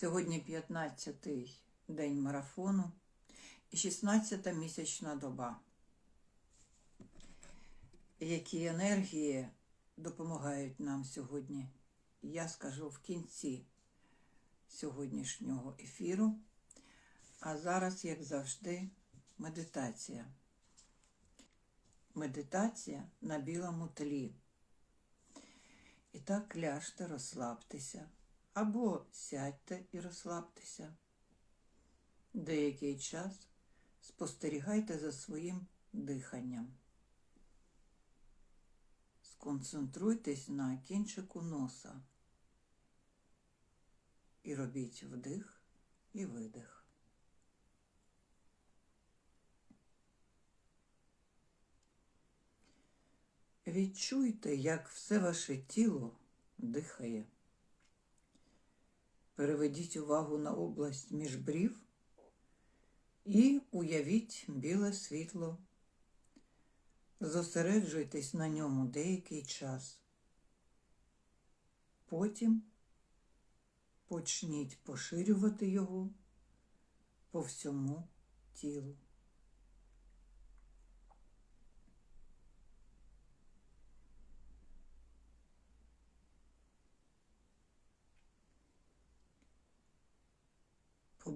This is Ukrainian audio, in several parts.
Сьогодні 15-й день марафону і 16-та місячна доба. Які енергії допомагають нам сьогодні, я скажу в кінці сьогоднішнього ефіру. А зараз, як завжди, медитація. Медитація на білому тлі. І так ляжте, розслабтеся. Або сядьте і розслабтеся. Деякий час спостерігайте за своїм диханням. Сконцентруйтесь на кінчику носа і робіть вдих і видих. Відчуйте, як все ваше тіло дихає. Переведіть увагу на область між брів і уявіть біле світло. Зосереджуйтесь на ньому деякий час. Потім почніть поширювати його по всьому тілу.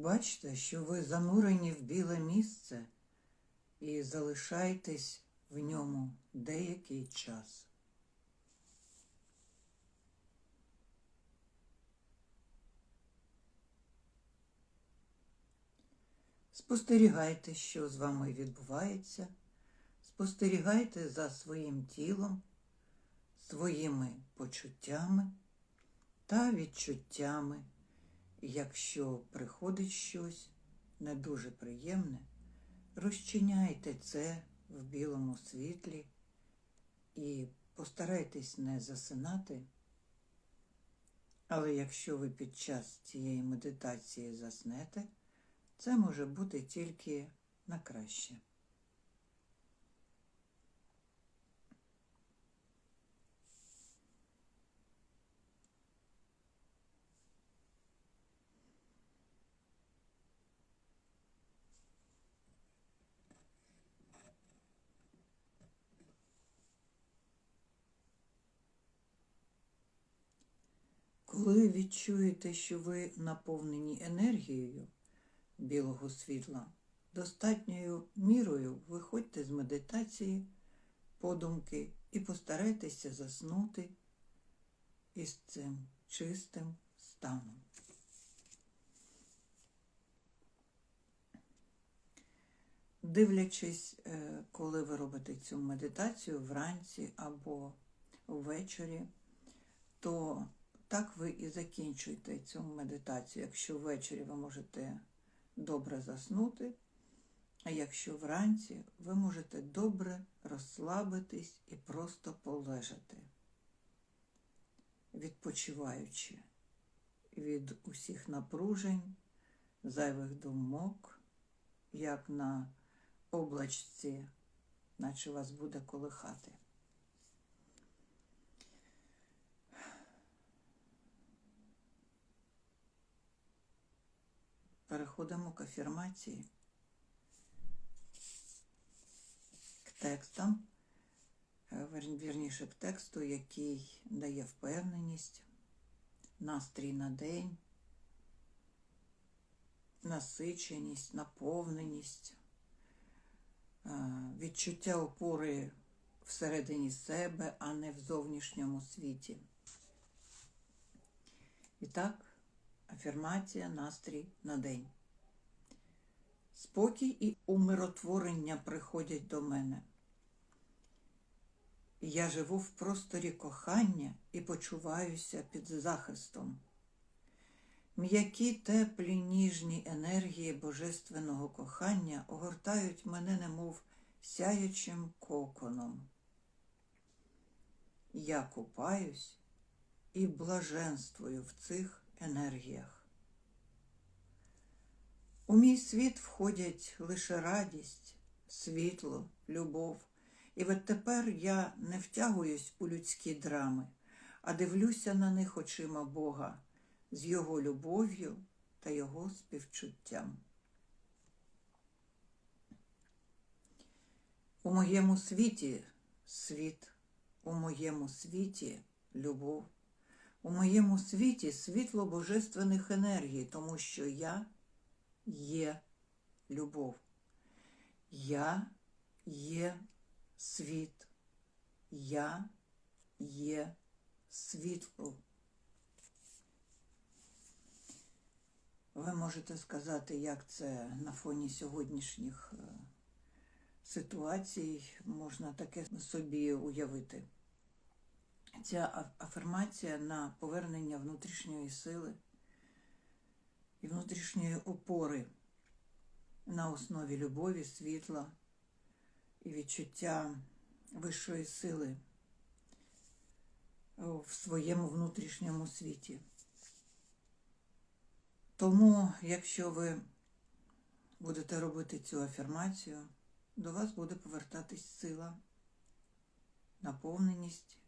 Побачте, що ви занурені в біле місце і залишайтесь в ньому деякий час. Спостерігайте, що з вами відбувається. Спостерігайте за своїм тілом, своїми почуттями та відчуттями. Якщо приходить щось не дуже приємне, розчиняйте це в білому світлі і постарайтесь не засинати. Але якщо ви під час цієї медитації заснете, це може бути тільки на краще. Коли відчуєте, що ви наповнені енергією білого світла, достатньою мірою виходьте з медитації, подумки і постарайтеся заснути із цим чистим станом. Дивлячись, е, коли ви робите цю медитацію вранці або ввечері, то так ви і закінчуєте цю медитацію. Якщо ввечері ви можете добре заснути, а якщо вранці ви можете добре розслабитись і просто полежати, відпочиваючи від усіх напружень, зайвих думок, як на облачці, наче вас буде колихати. Переходимо к афірмації, к текстам, е, вірніше к тексту, який дає впевненість, настрій на день, насиченість, наповненість, е, відчуття опори всередині себе, а не в зовнішньому світі. І так, Афірмація, настрій на день. Спокій і умиротворення приходять до мене. Я живу в просторі кохання і почуваюся під захистом. М'які теплі ніжні енергії божественного кохання огортають мене, немов сяючим коконом. Я купаюсь і блаженствую в цих енергіях. У мій світ входять лише радість, світло, любов, і відтепер я не втягуюсь у людські драми, а дивлюся на них очима Бога з Його любов'ю та його співчуттям. У моєму світі світ, у моєму світі любов, у моєму світі світло божественних енергій, тому що я є любов. Я є світ. Я є світло. Ви можете сказати, як це на фоні сьогоднішніх е, ситуацій можна таке собі уявити. Ця афірмація на повернення внутрішньої сили і внутрішньої опори на основі любові, світла і відчуття вищої сили в своєму внутрішньому світі. Тому, якщо ви будете робити цю афірмацію, до вас буде повертатись сила, наповненість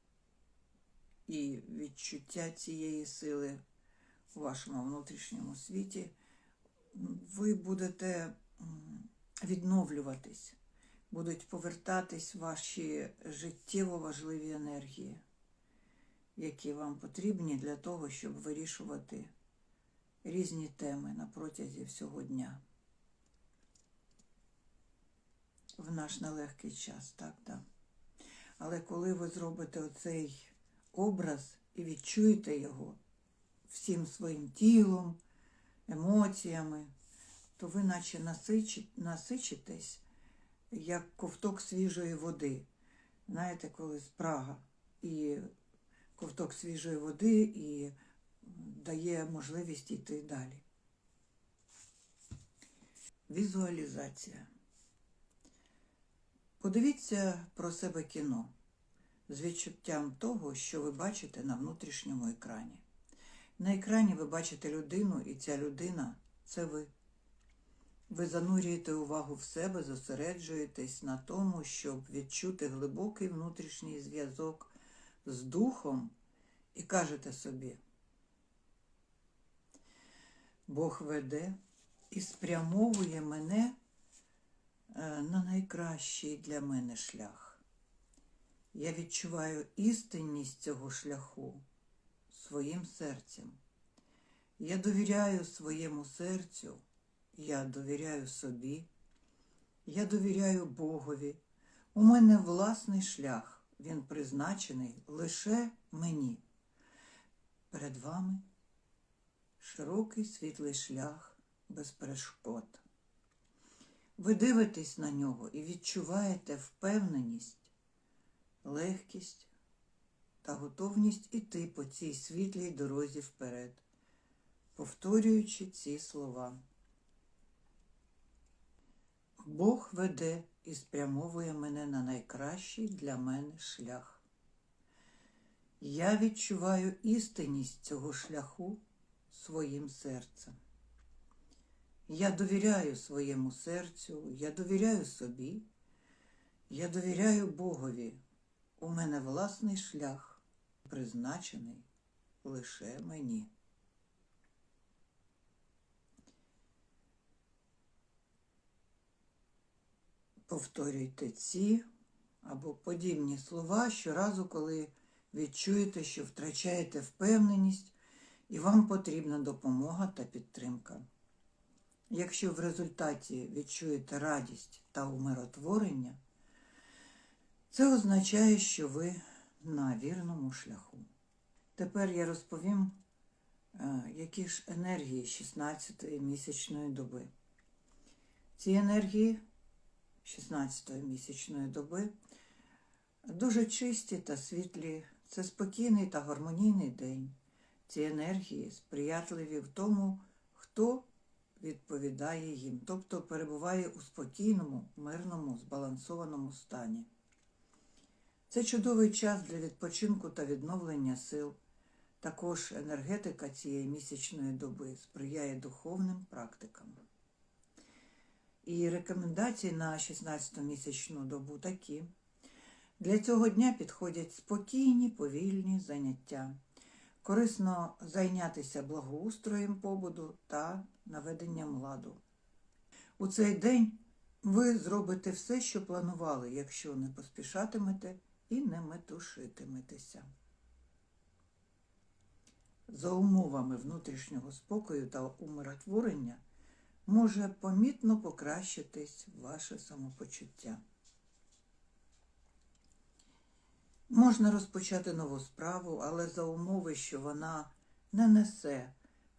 і відчуття цієї сили у вашому внутрішньому світі. Ви будете відновлюватись, будуть повертатись ваші життєво важливі енергії, які вам потрібні для того, щоб вирішувати різні теми на протязі всього дня. В наш нелегкий час, так, так. Але коли ви зробите оцей образ і відчуєте його всім своїм тілом, емоціями, то ви наче насичитесь, як ковток свіжої води. Знаєте, коли спрага і ковток свіжої води і дає можливість йти далі. Візуалізація. Подивіться про себе кіно з відчуттям того, що ви бачите на внутрішньому екрані. На екрані ви бачите людину, і ця людина це ви. Ви занурюєте увагу в себе, зосереджуєтесь на тому, щоб відчути глибокий внутрішній зв'язок з духом і кажете собі, Бог веде і спрямовує мене е, на найкращий для мене шлях. Я відчуваю істинність цього шляху своїм серцем. Я довіряю своєму серцю, я довіряю собі, я довіряю Богові. У мене власний шлях, він призначений лише мені. Перед вами широкий світлий шлях без перешкод. Ви дивитесь на нього і відчуваєте впевненість, легкість та готовність іти по цій світлій дорозі вперед, повторюючи ці слова. Бог веде і спрямовує мене на найкращий для мене шлях. Я відчуваю істинність цього шляху своїм серцем. Я довіряю своєму серцю, я довіряю собі, я довіряю Богові. У мене власний шлях, призначений лише мені. Повторюйте ці або подібні слова щоразу, коли відчуєте, що втрачаєте впевненість і вам потрібна допомога та підтримка. Якщо в результаті відчуєте радість та умиротворення, це означає, що ви на вірному шляху. Тепер я розповім, е, які ж енергії 16-ї місячної доби. Ці енергії 16-ї місячної доби дуже чисті та світлі. Це спокійний та гармонійний день. Ці енергії сприятливі в тому, хто відповідає їм, тобто перебуває у спокійному, мирному, збалансованому стані. Це чудовий час для відпочинку та відновлення сил. Також енергетика цієї місячної доби сприяє духовним практикам. І рекомендації на 16-ту місячну добу такі. Для цього дня підходять спокійні, повільні заняття. Корисно зайнятися благоустроєм побуду та наведенням ладу. У цей день ви зробите все, що планували, якщо не поспішатимете і не метушитиметеся. За умовами внутрішнього спокою та умиротворення може помітно покращитись ваше самопочуття. Можна розпочати нову справу, але за умови, що вона не несе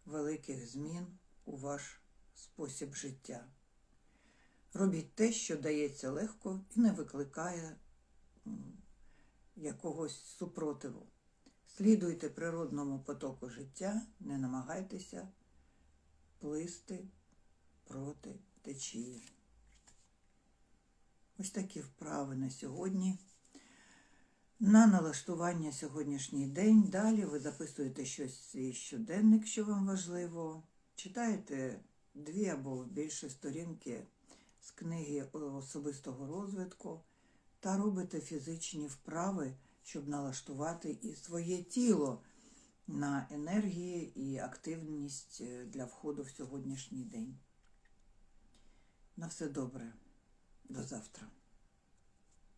великих змін у ваш спосіб життя. Робіть те, що дається легко і не викликає якогось супротиву. Слідуйте природному потоку життя, не намагайтеся плисти проти течії. Ось такі вправи на сьогодні. На налаштування сьогоднішній день. Далі ви записуєте щось в свій щоденник, що вам важливо. Читаєте дві або більше сторінки з книги особистого розвитку та робите фізичні вправи, щоб налаштувати і своє тіло на енергії і активність е, для входу в сьогоднішній день. На все добре. До завтра.